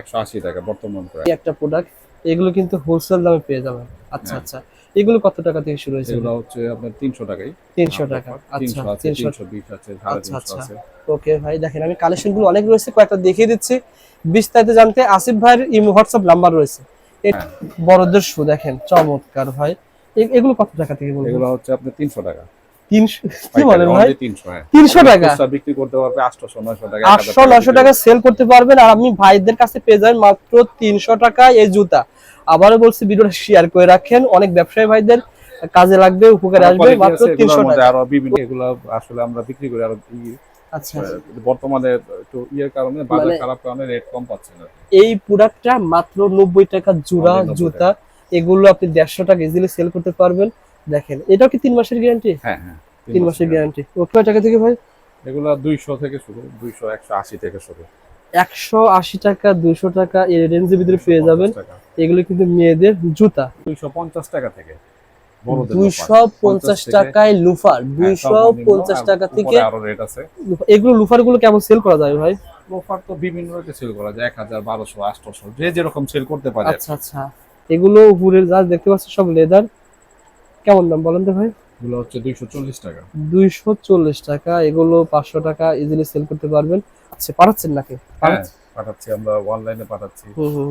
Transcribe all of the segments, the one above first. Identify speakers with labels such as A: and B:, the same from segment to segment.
A: একশো আশি টাকা বর্তমান
B: এই একটা প্রোডাক্ট এগুলো কিন্তু হোলসেল দামে পেয়ে যাবেন। আচ্ছা
A: হ্যাঁ।
B: আচ্ছা। এগুলো কত টাকা থেকে শুরু হয়েছে
A: এগুলো হচ্ছে আপনার তিনশো টাকাই।
B: তিনশো টাকা। আচ্ছা
A: তিনশো আছে
B: আচ্ছা, আচ্ছা। ওকে ভাই দেখেন আমি কালেকশনগুলো অনেক রয়েছে কয়েকটা দেখিয়ে দিচ্ছি। বিস্তারিত জানতে আসিফ ভাইয়ের ইমো হোয়াটসঅ্যাপ নাম্বার রয়েছে।
A: হ্যাঁ।
B: বড়দের শু দেখেন চমৎকার ভাই। এগুলো কত টাকা থেকে বলবেন?
A: এগুলো হচ্ছে আপনার তিনশো টাকা।
B: তিনশো
A: হ্যাঁ।
B: টাকা?
A: বিক্রি করতে পারবে আটশো নয়শো টাকা
B: আটশো নশো টাকা সেল করতে পারবেন আর আপনি ভাইদের কাছে পেয়ে যাবেন মাত্র তিনশো টাকা এই জুতা। আবারও বলছি ভিডিওটা শেয়ার করে রাখেন। অনেক ব্যবসায়ী ভাইদের কাজে লাগবে উপকারে আসবে মাত্র তিনশো টাকা।
A: আরও বিভিন্ন এগুলো আসলে আমরা বিক্রি করি আরও
B: আচ্ছা
A: বর্তমানে একটু ইয়ের কারণে বাজার
B: মানে-
A: খারাপ কারণে রেট কম পাচ্ছে না।
B: এই প্রোডাক্টটা মাত্র নব্বই টাকা জোড়া জুতা। এগুলো আপনি দেড়শো টাকা ইজিলি সেল করতে পারবেন। দেখেন এটাও কি তিন মাসের গ্যারান্টি
A: হ্যাঁ হ্যাঁ।
B: তিন মাসের গ্যারান্টি ও কয় টাকা থেকে ভাই?
A: এগুলো দুইশো থেকে শুরু দুইশো একশো আশি থেকে শুরু।
B: একশো আশি টাকা দুইশো টাকা এই রেঞ্জের ভিতরে পেয়ে যাবেন। এগুলো কিন্তু মেয়েদের জুতা।
A: দুইশো পঞ্চাশ টাকা থেকে
B: দুইশো পঞ্চাশ টাকায় লুফার দুইশো পঞ্চাশ টাকা থেকে
A: আরও রেট আছে।
B: এগুলো লুফারগুলো কেমন সেল করা যায় ভাই?
A: তো বিভিন্ন রেটে সেল করা যায় এক হাজার বারোশো আটশোশো যে যেরকম সেল করতে পারে।
B: আচ্ছা আচ্ছা। এগুলো উপরের যা দেখতে পাচ্ছি সব লেদার কেমন দাম বলেন তো ভাই?
A: এগুলো হচ্ছে দুইশো চল্লিশ টাকা।
B: দুইশো চল্লিশ টাকা এগুলো পাঁচশো টাকা ইজিলি সেল করতে পারবেন। আচ্ছা পাঠাচ্ছেন নাকি?
A: হ্যাঁ পাঠাচ্ছি আমরা অনলাইনে পাঠাচ্ছি।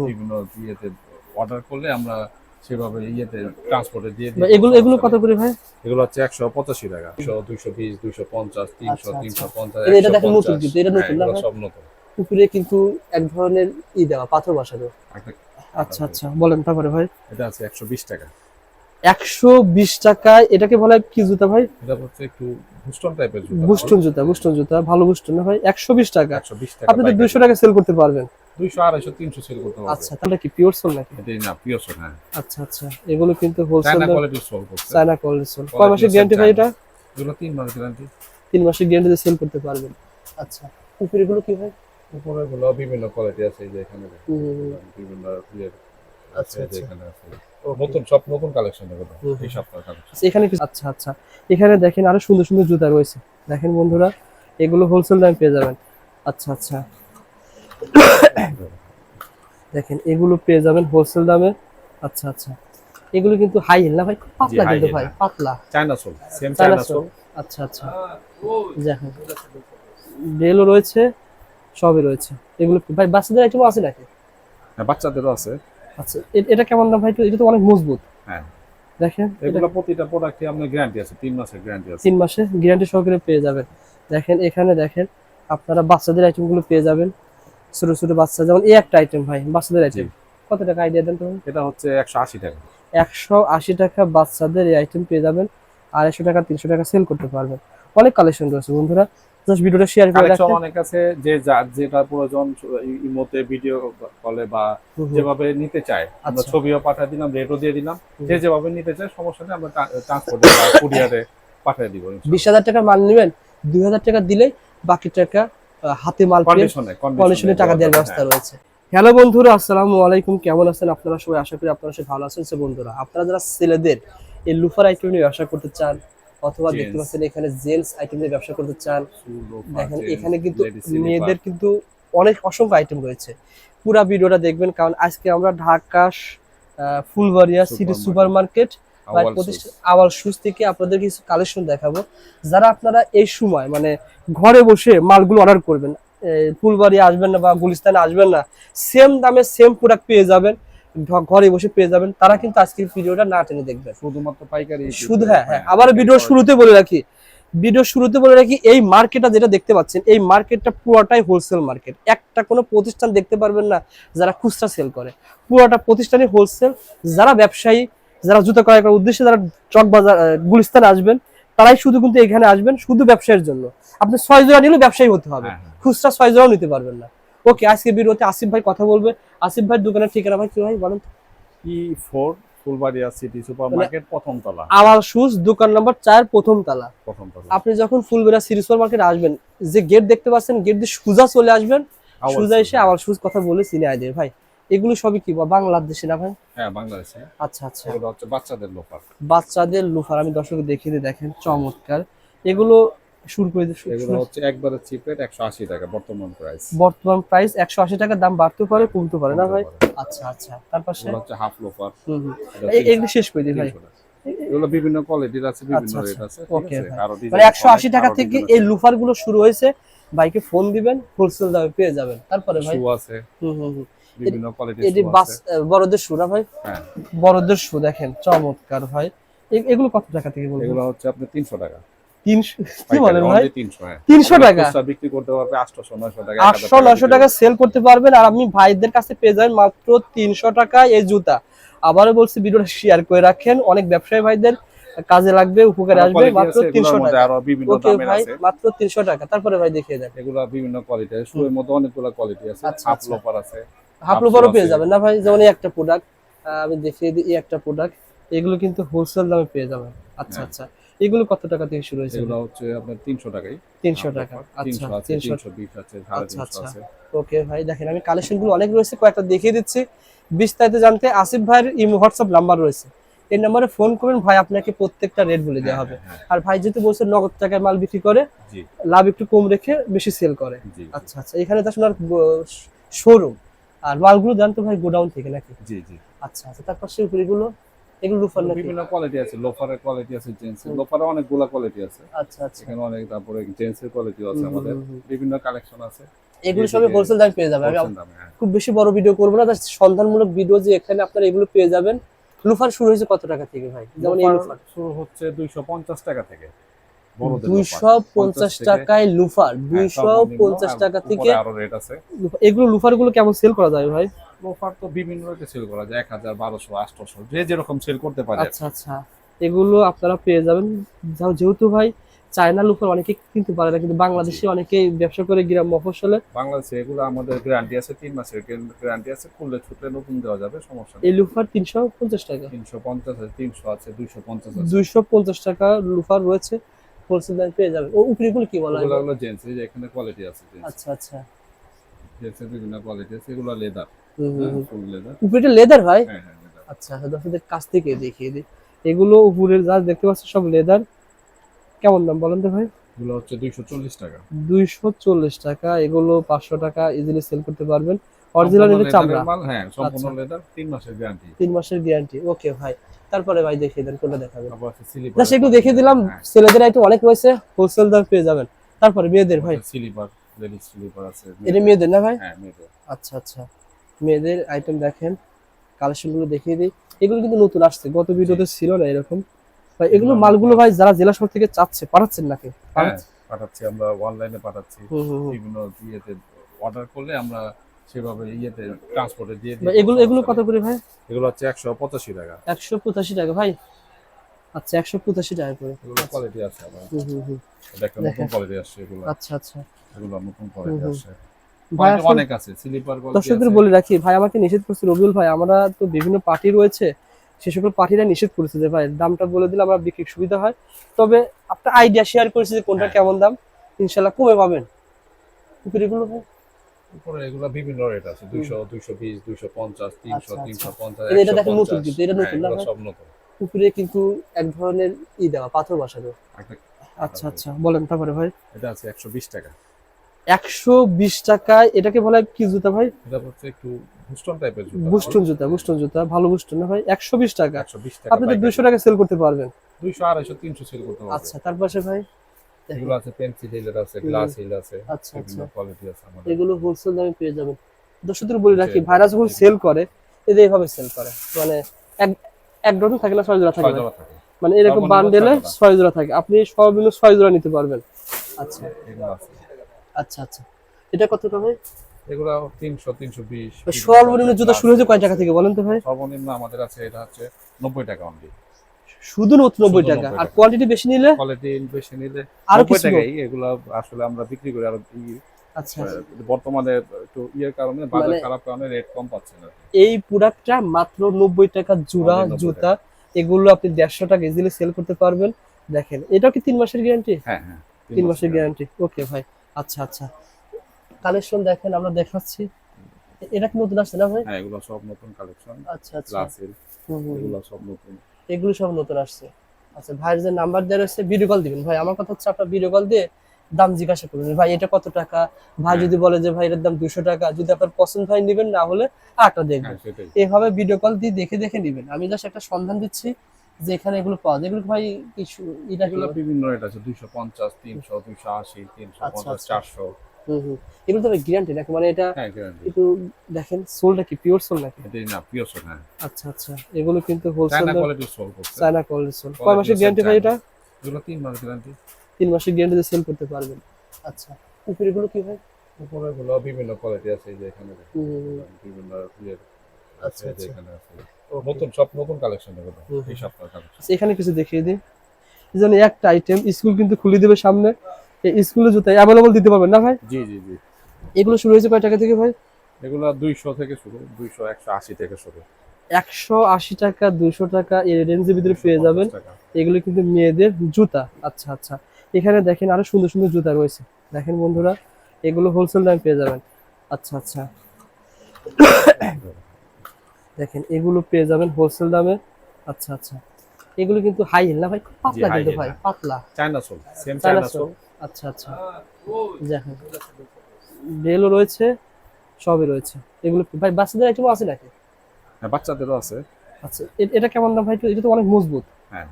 A: বিভিন্ন ইয়েতে অর্ডার করলে আমরা সেভাবে ইয়েতে ট্রান্সপোর্টে দিয়ে দিই।
B: এগুলো এগুলো কত করে ভাই?
A: এগুলো হচ্ছে একশো পঁচাশি টাকা। একশো দুইশো বিশ দুইশো পঞ্চাশ তিনশো
B: আচ্ছা, আচ্ছা।
A: তিনশো পঞ্চাশ
B: এটা- এটা দেখেন নতুন কিন্তু, এটা নতুন
A: হ্যাঁ,
B: না
A: সব নতুন।
B: উপরে কিন্তু এক ধরনের ই দেওয়া পাথর বসানো। আচ্ছা আচ্ছা বলেন তারপরে ভাই।
A: এটা আছে একশো বিশ টাকা।
B: একশো বিশ টাকায় এটাকে বলা হয় কি জুতা ভাই?
A: এটা হচ্ছে একটু বুস্টন টাইপের জুতা।
B: বুস্টন জুতা বুস্টন জুতা ভালো বুস্টন না ভাই? একশো বিশ টাকা। আপনি তো দুইশো টাকা সেল করতে পারবেন।
A: দুইশো আড়াইশো তিনশো সেল করতে পারবে
B: আচ্ছা তাহলে কি পিওর সোল নাকি?
A: না পিওর হ্যাঁ।
B: আচ্ছা আচ্ছা এগুলো কিন্তু হোলসেল
A: চায়না কোয়ালিটির সোল
B: চায়না কোয়ালিটি সোল কয় মাসের গ্যারান্টি ভাই এটা?
A: এগুলো তিন মাস গ্যারান্টি
B: তিন মাসের গ্যারান্টিতে সেল করতে পারবেন। আচ্ছা উপরে এগুলো কি ভাই?
A: উপরে গুলো বিভিন্ন কোয়ালিটি আছে এই যে এখানে। বিভিন্ন এখানে নতুন সব নতুন কালেকশন এগুলো
B: হুম, হুম।
A: এই সপ্তাহের কালেকশন
B: আচ্ছা, এখানে আচ্ছা আচ্ছা। এখানে দেখেন আরও সুন্দর সুন্দর জুতা রয়েছে। দেখেন বন্ধুরা এগুলো হোলসেল দামে পেয়ে যাবেন। আচ্ছা আচ্ছা। দেখেন এগুলো পেয়ে যাবেন হোলসেল দামে। আচ্ছা আচ্ছা। এগুলো কিন্তু হাই হিল না ভাই? পাতলা কিন্তু ভাই। পাতলা।
A: China sole same
B: China. Sole আচ্ছা আচ্ছা। দেখেন। বেলও রয়েছে সবই রয়েছে। এগুলো ভাই বাচ্চাদের আইটেমও আছে নাকি?
A: হ্যাঁ বাচ্চাদেরও আছে।
B: আচ্ছা এটা কেমন দাম ভাই? এটা তো অনেক মজবুত।
A: হ্যাঁ।
B: দেখেন
A: এগুলো প্রতিটা প্রোডাক্টে আপনার গ্যারান্টি আছে তিন মাসের গ্যারান্টি আছে।
B: তিন মাসে গ্যারান্টি সহকারে পেয়ে যাবেন। দেখেন এখানে দেখেন আপনারা বাচ্চাদের আইটেমগুলো পেয়ে যাবেন। ছোট ছোট বাচ্চা যেমন এই একটা আইটেম ভাই বাচ্চাদের আইটেম কত টাকা আইডিয়া দেন তো
A: এটা হচ্ছে একশো আশি টাকা।
B: একশো আশি টাকা বাচ্চাদের এই আইটেম পেয়ে যাবেন। আড়াইশো টাকা তিনশো টাকা সেল করতে পারবেন। অনেক কালেকশন রয়েছে বন্ধুরা। জাস্ট ভিডিওটা শেয়ার করে রাখেন।
A: অনেক আছে যে যার যেটা প্রয়োজন ইমোতে ভিডিও কলে বা। যেভাবে নিতে চায়। আমরা
B: আচ্ছা।
A: ছবিও পাঠিয়ে দিলাম রেটও দিয়ে দিলাম। যে যেভাবে নিতে চায় সমস্যা নেই আমরা ট্রান্সপোর্টে কুরিয়ারে পাঠিয়ে দিব
B: বিশ হাজার টাকার মাল নেবেন দুই হাজার টাকা দিলেই বাকি টাকা হাতে মাল
A: কন্ডিশনে
B: কন্ডিশনে টাকা দেওয়ার ব্যবস্থা রয়েছে। হ্যালো বন্ধুরা আসসালামু আলাইকুম। কেমন আছেন আপনারা সবাই? আশা করি আপনারা সবাই ভালো আছেন। সে বন্ধুরা আপনারা যারা ছেলেদের এই লুফার আইটেম নিয়ে ব্যবসা করতে চান অথবা দেখতে পাচ্ছেন এখানে জেন্টস আইটেম নিয়ে ব্যবসা করতে চান। দেখেন এখানে কিন্তু মেয়েদের কিন্তু অনেক অসংখ্য আইটেম রয়েছে। পুরা ভিডিওটা দেখবেন কারণ আজকে আমরা Dhaka Fulbaria city. Super market Awal shoes থেকে আপনাদের কিছু কালেকশন দেখাবো। যারা আপনারা এই সময় মানে ঘরে বসে মালগুলো অর্ডার করবেন ফুলবাড়ি আসবেন না বা গুলিস্তানে আসবেন না সেম দামে সেম প্রোডাক্ট পেয়ে যাবেন। ঘরে বসে পেয়ে যাবেন তারা কিন্তু আজকের ভিডিওটা না টেনে দেখবেন
A: শুধুমাত্র পাইকারি
B: শুধু হ্যাঁ হ্যাঁ আবার ভিডিও শুরুতে বলে রাখি ভিডিও শুরুতে বলে রাখি এই মার্কেটটা যেটা দেখতে পাচ্ছেন এই মার্কেটটা পুরোটাই হোলসেল মার্কেট একটা কোনো প্রতিষ্ঠান দেখতে পারবেন না যারা খুচরা সেল করে। পুরোটা প্রতিষ্ঠানই হোলসেল যারা ব্যবসায়ী যারা জুতো ক্রয় করার উদ্দেশ্যে যারা চক বাজার গুলিস্তানে আসবেন তারাই শুধু কিন্তু এখানে আসবেন শুধু ব্যবসায়ের জন্য। আপনি ছয় জোড়া নিলেও ব্যবসায়ী হতে হবে।
A: হ্যাঁ,
B: খুচরা ছয় জোড়াও নিতে পারবেন না। ওকে আজকে ভিডিওতে আসিফ ভাই কথা বলবে। আসিফ ভাই দোকানের ঠিকানা ভাই কি ভাই বলেন?
A: E four Fulbaria city super market প্রথম তলা।
B: আওয়াল শুজ দোকান নাম্বার চার প্রথম তালা।
A: প্রথম তলা।
B: আপনি যখন ফুলবেড়া সিটি সুপার মার্কেট আসবেন যে গেট দেখতে পাচ্ছেন গেট দিয়ে সুজা চলে আসবেন সুজা এসে আবার সুজ কথা বলে চিনে দেয় ভাই। এগুলো সবই কি বাংলাদেশে না ভাই?
A: হ্যাঁ বাংলাদেশে।
B: আচ্ছা আচ্ছা।
A: এগুলো হচ্ছে বাচ্চাদের লোফার।
B: বাচ্চাদের লুফার আমি দর্শক দেখিয়ে দিই দেখেন চমৎকার। এগুলো শুরু করে
A: এগুলো হচ্ছে একবারে চিপ রেট একশো আশি টাকা বর্তমান প্রাইস
B: বর্তমান প্রাইস একশো আশি টাকা দাম বাড়তে পারে কমতে পারে না ভাই? আচ্ছা আচ্ছা তার পাশে
A: হচ্ছে হাফ লোফার
B: হুম এগুলো শেষ করে দিই ভাই।
A: এগুলো বিভিন্ন কোয়ালিটির আছে বিভিন্ন
B: আচ্ছা,
A: রেট
B: আচ্ছা।
A: আছে
B: Okay,
A: আছে। কারও
B: মানে
A: design
B: একশো আশি
A: কম,
B: টাকা থেকে এই লুফারগুলো শুরু হয়েছে বাইকে ফোন দিবেন হোলসেল দামে পেয়ে যাবেন। তারপরে ভাই?
A: শু আছে।
B: হুম হুম হুম।
A: বিভিন্ন কোয়ালিটির
B: এটি বাস বড়দের শু না ভাই?
A: হ্যাঁ।
B: বড়দের শু দেখেন চমৎকার ভাই। এগুলো কত টাকা থেকে বলবেন?
A: এগুলো হচ্ছে আপনি তিনশো টাকা। হ্যাঁ।
B: তিনশো টাকা। আপনি ভাইদের কাছে পেয়ে যাবেন মাত্র তিনশো এই জুতা। আবারও বলছি ভিডিওটা শেয়ার করে রাখেন। অনেক ব্যবসায়ী ভাইদের কাজে লাগবে উপকারে আসবে মাত্র তিনশো টাকা।
A: আরও বিভিন্ন দামের
B: ভাই
A: আছে।
B: মাত্র তিনশো টাকা। তারপরে ভাই দেখিয়ে দেন।
A: এগুলো বিভিন্ন কোয়ালিটি আছে। শুয়ের মধ্যে অনেকগুলো কোয়ালিটি আছে।
B: আচ্ছা,
A: হাফ
B: আচ্ছা।
A: আছে।
B: হাফ
A: Half
B: পেয়ে। যাবেন। না ভাই যেমন একটা প্রোডাক্ট আমি দেখিয়ে দিই এই একটা প্রোডাক্ট এগুলো কিন্তু হোলসেল দামে পেয়ে যাবেন। আচ্ছা
A: হ্যাঁ।
B: আচ্ছা। এগুলো কত টাকা থেকে শুরু হয়েছে?
A: এগুলো হচ্ছে আপনার তিনশো টাকাই
B: তিনশো
A: half
B: টাকা। আচ্ছা
A: তিনশো আছে
B: তিনশো
A: তিনশো বিশ আছে সাড়ে
B: আচ্ছা,
A: তিনশো
B: আচ্ছা।
A: আছে।
B: ওকে ভাই দেখেন আমি কালেকশনগুলো অনেক রয়েছে কয়েকটা দেখিয়ে দিচ্ছি। বিস্তারিত জানতে আসিফ ভাইয়ের ইমো হোয়াটসঅ্যাপ নাম্বার রয়েছে। এই নাম্বারে ফোন করবেন ভাই আপনাকে প্রত্যেকটা রেট বলে দেওয়া হবে।
A: হ্যাঁ, হ্যাঁ,
B: আর ভাই যেহেতু বলছে নগদ টাকায় মাল বিক্রি করে লাভ একটু কম রেখে বেশি সেল করে। আচ্ছা আচ্ছা এখানে তো আপনার শোরুম আর মালগুলো জানতো ভাই গোডাউন থেকে নাকি?
A: জি জি।
B: আচ্ছা আচ্ছা তারপর সে উপরেগুলো। এগুলো লুফার নাকি?
A: বিভিন্ন কোয়ালিটি আছে লোফারের কোয়ালিটি আছে লোফারে অনেকগুলো কোয়ালিটি আছে।
B: আচ্ছা আচ্ছা।
A: এখানে অনেক তারপরে জেন্টসের কোয়ালিটি আছে আমাদের। বিভিন্ন কালেকশন আছে।
B: এগুলো সবই হোলসেল দামে পেয়ে যাবে আমি
A: হ্যাঁ।
B: খুব বেশি বড় ভিডিও করব না। জাস্ট সন্ধানমূলক ভিডিও যে এখানে আপনারা এগুলো পেয়ে যাবেন। লুফার শুরু হয়েছে কত টাকা থেকে ভাই? যেমন এই
A: লোফার শুরু হচ্ছে দুইশো পঞ্চাশ টাকা থেকে। বড়দের
B: দুইশো পঞ্চাশ টাকায় লুফার
A: হ্যাঁ,
B: দুইশো
A: সর্বনিম্ন,
B: পঞ্চাশ
A: আর
B: টাকা থেকে এগুলো লুফারগুলো কেমন সেল করা যায় ভাই?
A: লোফার তো বিভিন্ন রেটে সেল করা যায় এক হাজার বারোশো আটশোশো যে যেরকম সেল করতে পারে।
B: আচ্ছা আচ্ছা। এগুলো আপনারা পেয়ে যাবেন। যেহেতু ভাই চায়না লুফার অনেকে কিনতে পারে না কিন্তু বাংলাদেশে অনেকেই ব্যবসা করে গ্রাম মফস্বলে
A: বাংলাদেশে এগুলো আমাদের গ্যারান্টি আছে তিন মাসের গ্যারান্টি আছে খুললে ছুটলে নতুন দেওয়া যাবে সমস্যা
B: এই লুফার তিনশো পঞ্চাশ টাকা।
A: তিনশো পঞ্চাশ আছে তিনশো আছে দুইশো পঞ্চাশ আছে।
B: দুইশো পঞ্চাশ টাকা লুফার রয়েছে হোলসেল দামে পেয়ে যাবেন। ও উপরেগুলো কি বলা হয়?
A: এগুলো হলো জেন্টস এই যে এখানে কোয়ালিটি আছে
B: আচ্ছা আচ্ছা।
A: জেন্টসের বিভিন্ন কোয়ালিটি আছে এগুলো লেদার
B: হুম।
A: লেদার
B: ভাই?
A: হ্যাঁ হ্যাঁ
B: আচ্ছা আচ্ছা দর্শকদের কাছ থেকে দেখিয়ে দিই। এগুলো উপরের যা দেখতে পাচ্ছি সব লেদার কেমন দাম বলেন তো ভাই?
A: এগুলো হচ্ছে দুইশো চল্লিশ টাকা।
B: দুইশো চল্লিশ টাকা এগুলো পাঁচশো টাকা ইজিলি সেল করতে পারবেন। অরিজিনাল নিলে চামড়া।
A: হ্যাঁ সম্পূর্ণ
B: আচ্ছা।
A: লেদার তিন মাসের গ্যারান্টি
B: তিন মাসের গ্যারান্টি ওকে ভাই। তারপরে ভাই দেখিয়ে দেন কোনটা দেখাবেন? সেগুলো দেখিয়ে দিলাম ছেলেদের আইটেম অনেক রয়েছে হোলসেল দাম পেয়ে যাবেন। তারপরে মেয়েদের ভাই।
A: স্লিপার লেডিস স্লিপার আছে
B: এটা মেয়েদের না ভাই?
A: হ্যাঁ মেয়েদের।
B: আচ্ছা আচ্ছা। মেয়েদের আইটেম দেখেন কালেকশনগুলো দেখিয়ে দিই। এগুলো কিন্তু নতুন আসছে গত ভিডিওতে ছিল না এরকম। ভাই এগুলো মালগুলো ভাই যারা জেলা শহর থেকে চাচ্ছে পাঠাচ্ছেন নাকি?
A: হ্যাঁ পাঠাচ্ছি আমরা অনলাইনে পাঠাচ্ছি। বিভিন্ন ইয়েতে অর্ডার করলে আমরা সেভাবে ইয়েতে ট্রান্সপোর্টে দিয়ে দিই।
B: এগুলো এগুলো কত করে ভাই?
A: এগুলো হচ্ছে একশো পঁচাশি টাকা।
B: একশো পঁচাশি টাকা ভাই। আচ্ছা একশো পঁচাশি টাকা করে।
A: এগুলো কোয়ালিটি আছে আবার।
B: হুম, হুম, হুম।
A: এটা একটা নতুন কোয়ালিটি আসছে এগুলো।
B: আচ্ছা আচ্ছা।
A: এগুলো নতুন কোয়ালিটি। আসছে। অনেক আছে স্লিপার
B: দর্শকদের বলে রাখি ভাই আমাকে নিষেধ করছে রবিউল ভাই আমরা তো বিভিন্ন পার্টি রয়েছে সে সকল পার্টিরা নিষেধ করেছে যে ভাই দামটা বলে দিলে আমরা সুবিধা হয়। তবে একটা আইডিয়া শেয়ার করেছি যে কোনটা
A: হ্যাঁ।
B: কেমন দাম ইনশাল্লাহ কমে পাবেন। উপরেগুলো
A: উপরে এগুলো বিভিন্ন রেট আছে
B: আচ্ছা,
A: পঞ্চাশ
B: এটা- দেখেন নতুন কিন্তু, এটা নতুন
A: হ্যাঁ,
B: না ভাই?
A: সব নতুন।
B: উপরে কিন্তু এক ধরনের ই দেওয়া পাথর বসানো। আচ্ছা আচ্ছা বলেন তারপরে ভাই।
A: এটা আছে একশো বিশ টাকা।
B: একশো বিশ টাকায় এটাকে বলা কি জুতা ভাই?
A: একটু বুস্টন টাইপের জুতা।
B: বুস্টন জুতা বুস্টন জুতা ভালো বুস্টন না ভাই? একশো বিশ টাকা।
A: একশো বিশ টাকা
B: আপনি তো টাকা সেল করতে পারবেন।
A: দুইশো আড়াইশো তিনশো সেল করতে পারবে
B: আচ্ছা তার পাশে ভাই?
A: এগুলো আছে পেন্সিল হিলের আছে গ্লাস হিল আছে
B: আচ্ছা আচ্ছা।
A: কোয়ালিটি আছে আমাদের।
B: এগুলো হোলসেল দামে পেয়ে যাবেন। দর্শকদের বলে রাখি
A: জি,
B: ভাইরা যখন
A: জি।
B: সেল করে এদের এইভাবে সেল করে মানে এক এক ডজন থাকে না ছয় জোড়া থাকে। মানে এরকম বান্ডেলে
A: ছয় জোড়া।
B: ছয় জোড়া থাকে। আপনি সর্বনিম্ন ছয় জোড়া নিতে পারবেন। আচ্ছা।
A: এগুলো আছে।
B: আচ্ছা আচ্ছা। এটা কত টাকা ভাই?
A: এগুলো তিনশো তিনশো বিশ।
B: সর্বনিম্ন জুতা শুরু হয়েছে কয় টাকা থেকে বলেন তো ভাই?
A: সর্বনিম্ন আমাদের আছে এটা হচ্ছে নব্বই টাকা অনলি
B: শুধু নব্বই টাকা? আর কোয়ালিটি বেশি নিলে?
A: কোয়ালিটি বেশি নিলে আরও
B: কিছু
A: টাকাই এগুলো আসলে আমরা বিক্রি করি আরও
B: আচ্ছা
A: বর্তমানে একটু ইয়ের কারণে বাজার
B: মানে-
A: খারাপ কারণে রেট কম পাচ্ছে না।
B: এই প্রোডাক্টটা মাত্র নব্বই টাকা জোড়া জুতা। এগুলো আপনি দেড়শো টাকা ইজিলি সেল করতে পারবেন। দেখেন এটাও কি তিন মাসের গ্যারান্টি
A: হ্যাঁ হ্যাঁ।
B: তিন মাসের গ্যারান্টি ওকে ভাই। আচ্ছা আচ্ছা। কালেকশন দেখেন আমরা দেখাচ্ছি। এটা কি নতুন আসছে না ভাই?
A: হ্যাঁ এগুলো সব নতুন কালেকশন
B: আচ্ছা আচ্ছা।
A: এগুলো সব নতুন।
B: এগুলো সব নতুন আসছে। আচ্ছা ভাইয়ের যে নাম্বার দেওয়া রয়েছে ভিডিও কল দিবেন। ভাই আমার কথা হচ্ছে আপনার ভিডিও কল দিয়ে দাম জিজ্ঞাসা করবেন। ভাই এটা কত টাকা? ভাই
A: হ্যাঁ।
B: যদি বলে যে ভাই এটার দাম দুশো টাকা যদি আপনার পছন্দ হয় নেবেন না হলে আটটা দেখবেন
A: হ্যাঁ
B: এভাবে ভিডিও কল দিয়ে দেখে দেখে নেবেন। আমি জাস্ট একটা সন্ধান দিচ্ছি। যে এখানে এগুলো পাওয়া যায় এগুলো ভাই কিছু এটা
A: এগুলো বিভিন্ন রেট আছে দুইশো পঞ্চাশ তিনশো দুইশো আশি তিনশো
B: আচ্ছা,
A: পঞ্চাশ
B: আচ্ছা।
A: চারশো।
B: হুম হুম। এগুলো তো গ্যারান্টি নাকি মানে এটা
A: হ্যাঁ গ্যারান্টি
B: একটু দেখেন সোলটা কি পিওর সোল নাকি?
A: এটাই না পিওর সোল হ্যাঁ।
B: আচ্ছা আচ্ছা। এগুলো কিন্তু হোলসেল
A: চায়না কোয়ালিটির সোল করছে।
B: চায়না কোয়ালিটি সোল কয় মাসের গ্যারান্টি ভাই এটা?
A: এগুলো তিন মাস গ্যারান্টি
B: তিন মাসের গ্যারান্টি দিয়ে সেল করতে পারবেন। আচ্ছা। উপরে গুলো কি ভাই?
A: উপরে গুলো বিভিন্ন কোয়ালিটি আছে এই যে এখানে বিভিন্ন ইয়ের
B: আচ্ছা, আচ্ছা।
A: এখানে আছে। নতুন সব নতুন কালেকশন এগুলো এই সপ্তাহের কালেকশন
B: আচ্ছা, এখানে কিছু দেখিয়ে দিই। এই একটা আইটেম স্কুল কিন্তু খুলে দেবে সামনে। এই স্কুলের জুতা অ্যাভেলেবল দিতে পারবেন না ভাই?
A: জি জি জি।
B: এগুলো শুরু হয়েছে কয় টাকা থেকে ভাই?
A: এগুলো দুইশো থেকে শুরু দুইশো একশো আশি থেকে শুরু।
B: একশো আশি টাকা দুইশো টাকা এই রেঞ্জের ভিতরে পেয়ে যাবেন। এগুলো কিন্তু মেয়েদের জুতা। আচ্ছা আচ্ছা। এখানে দেখেন আরও সুন্দর সুন্দর জুতা রয়েছে। দেখেন বন্ধুরা এগুলো হোলসেল দামে পেয়ে যাবেন। আচ্ছা আচ্ছা। দেখেন এগুলো পেয়ে যাবেন হোলসেল দামে। আচ্ছা আচ্ছা। এগুলো কিন্তু হাই হিল না ভাই? পাতলা কিন্তু ভাই। পাতলা।
A: China sole same
B: China sole. আচ্ছা আচ্ছা। দেখেন বেলও রয়েছে সবই রয়েছে। এগুলো ভাই বাচ্চাদের আইটেম আছে নাকি?
A: হ্যাঁ বাচ্চাদেরও আছে।
B: আচ্ছা এটা কেমন দাম ভাই এটা তো অনেক মজবুত।
A: হ্যাঁ।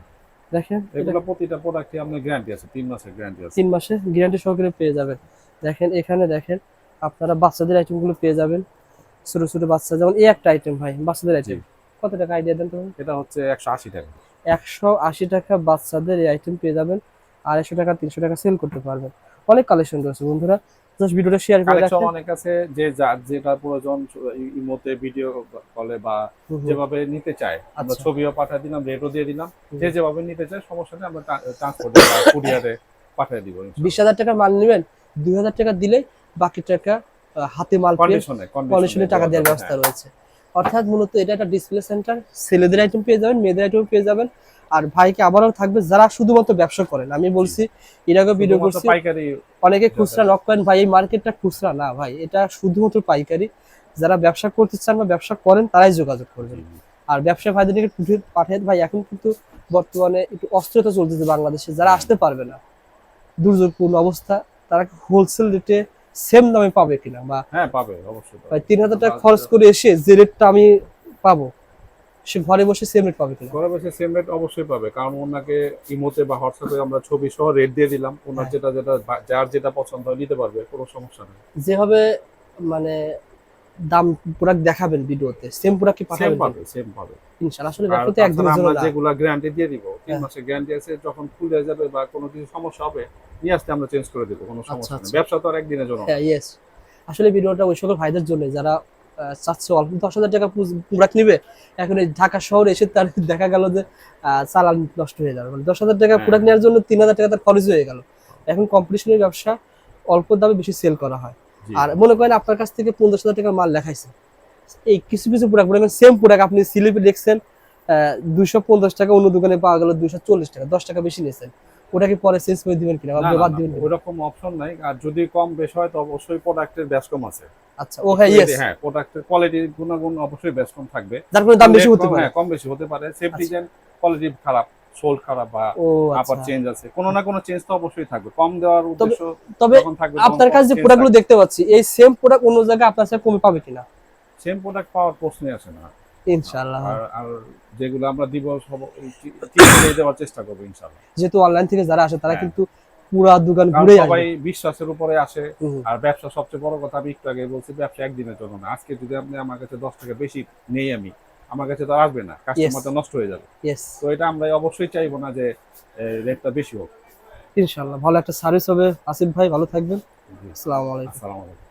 B: দেখেন
A: এগুলো প্রতিটা প্রোডাক্টে আপনার গ্যারান্টি আছে তিন মাসের গ্যারান্টি আছে।
B: তিন মাসে গ্যারান্টি সহকারে পেয়ে যাবেন। দেখেন এখানে দেখেন আপনারা বাচ্চাদের আইটেমগুলো পেয়ে যাবেন। ছোট ছোট বাচ্চা যেমন এই একটা আইটেম ভাই বাচ্চাদের আইটেম কত টাকা আইডিয়া দেন তো?
A: এটা হচ্ছে একশো আশি টাকা।
B: একশো আশি টাকা বাচ্চাদের এই আইটেম পেয়ে যাবেন আড়াইশো টাকা তিনশো টাকা সেল করতে পারবেন। অনেক কালেকশন রয়েছে বন্ধুরা জাস্ট ভিডিওটা শেয়ার করে রাখেন।
A: অনেক আছে যে যেটা প্রয়োজন ইমোতে ভিডিও কলে বা। যেভাবে নিতে চায় আমরা
B: আচ্ছা।
A: ছবিও পাঠিয়ে দিলাম রেটও দিয়ে দিলাম। যে যেভাবে নিতে চায় সমস্যা নেই আমরা ট্রান্সপোর্টে কুরিয়ারে পাঠিয়ে দিব
B: বিশ হাজার টাকার মাল নেবেন দুই হাজার টাকা দিলেই বাকি টাকা হাতে মাল
A: কন্ডিশনে
B: টাকা দেওয়ার ব্যবস্থা রয়েছে। অর্থাৎ মূলত এটা একটা ডিসপ্লে সেন্টার ছেলেদের আইটেম পেয়ে যাবেন মেয়েদের আইটেম পেয়ে যাবেন আর ভাইকে আবারও থাকবে যারা শুধুমাত্র ব্যবসা করেন। আমি বলছি এর আগে ভিডিও করছি
A: পাইকারি
B: অনেকে খুচরা নক করেন ভাই এই মার্কেটটা খুচরা না ভাই এটা শুধুমাত্র পাইকারি। যারা ব্যবসা করতে চান বা ব্যবসা করেন তারাই যোগাযোগ করবেন। আর ব্যবসা ভাইদেরকে পাঠিয়ে পাঠিয়ে ভাই এখন কিন্তু বর্তমানে একটু অস্থিরতা চলতেছে বাংলাদেশে যারা আসতে পারবে না। দুর্যোগপূর্ণ অবস্থা তারা হোলসেল রেটে সেম দামে পাবে কিনা বা
A: হ্যাঁ পাবে অবশ্যই
B: তিন হাজার টাকা খরচ করে এসে যে রেটটা আমি পাবো সে ঘরে বসে সেম রেট পাবে কিনা?
A: ঘরে বসে সেম রেট অবশ্যই পাবে কারণ ওনাকে ইমোতে বা হোয়াটসঅ্যাপে আমরা ছবি সহ রেট দিয়ে দিলাম। ওনার
B: হ্যাঁ।
A: যেটা যেটা যার যেটা পছন্দ হয় নিতে পারবে কোনো সমস্যা নেই।
B: যেভাবে মানে দাম প্রোডাক্ট দেখাবেন ভিডিওতে। সেম প্রোডাক্ট কি পাঠাবেন?
A: পাবে সেম পাবে
B: ইনশাআল্লাহ আসলে ব্যবসাতে একদম
A: আমরা যেগুলা গ্যারান্টি দিয়ে দিব তিন
B: হ্যাঁ।
A: মাসের গ্যারান্টি আছে যখন খুলে যাবে বা কোনো কিছু সমস্যা হবে নিয়ে আসতে আমরা চেঞ্জ করে দেবো কোনো সমস্যা নেই।
B: আচ্ছা।
A: ব্যবসা তো আর একদিনের জন্য
B: হ্যাঁ ইয়েস আসলে ভিডিওটা ওই সকল ভাইদের জন্য যারা চাচ্ছে অল্প দশ হাজার টাকা প্রোডাক্ট নিবে এখন এই ঢাকা শহরে এসে তার দেখা গেল যে আহ, চালান নষ্ট হয়ে যাবে। মানে দশ হাজার টাকা
A: হ্যাঁ।
B: প্রোডাক্ট নেওয়ার জন্য তিন হাজার টাকা তার খরচ হয়ে গেল। এখন কম্পিটিশনের ব্যবসা অল্প দামে বেশি সেল করা হয়। আর মনে করেন আপনার কাছ থেকে পঞ্চাশ হাজার টাকার মাল লেখাইছে। এই কিছু কিছু প্রোডাক্ট মনে করেন সেম প্রোডাক্ট আপনি স্লিপে দেখছেন দুইশো পঞ্চাশ টাকা অন্য দোকানে পাওয়া গেল দুইশো চল্লিশ টাকা দশ টাকা বেশি নিয়েছেন। ওটা কি পরে চেঞ্জ করে দিবেন কিনা বা
A: না, না,
B: বাদ দিবেন কিনা?
A: ওইরকম অপশন নাই। আর যদি কম বেশ হয় তো অবশ্যই প্রোডাক্টের ব্যাস কম আছে।
B: আচ্ছা ও হ্যাঁ ইয়েস
A: হ্যাঁ প্রোডাক্টের কোয়ালিটি গুণাগুণ অবশ্যই ব্যাস কম থাকবে।
B: যার কোনো দাম বেশি হতে পারে।
A: হ্যাঁ কম বেশি হতে পারে। সেফ। ডিজাইন কোয়ালিটি খারাপ। সোল খারাপ বা আপার
B: আচ্ছা।
A: চেঞ্জ আছে। কোনো না কোনো চেঞ্জ তো অবশ্যই থাকবে। কম দেওয়ার উদ্দেশ্য
B: তবে আপনার কাছে যে প্রোডাক্টগুলো দেখতে পাচ্ছি এই সেম প্রোডাক্ট অন্য জায়গায় আপনার সাথে কমে পাবে কিনা?
A: সেম প্রোডাক্ট পাওয়ার প্রশ্নই আসে না।
B: ইনশাআল্লাহ।
A: আর আর যেগুলো আমরা দিব সব দেওয়ার চেষ্টা করব ইনশাআল্লাহ।
B: যেহেতু অনলাইন থেকে যারা আসে তারা
A: হ্যাঁ।
B: কিন্তু পুরা দোকান ঘুরে
A: সবাই বিশ্বাসের উপরে আসে। আর ব্যবসা সবচেয়ে বড় কথা আমি একটু আগে বলছি ব্যবসা একদিনের জন্য না। আজকে যদি আপনি আমার কাছে দশ টাকা বেশি নেই আমি আমার কাছে তো আসবে না কাস্টমার তো নষ্ট হয়ে যাবে। তো এটা আমরা অবশ্যই চাইব না যে রেটটা বেশি হোক।
B: ইনশাআল্লাহ ভালো একটা সার্ভিস হবে। আসিফ ভাই ভালো থাকবেন। আসসালামু আলাইকুম।
A: আসসালামু আলাইকুম।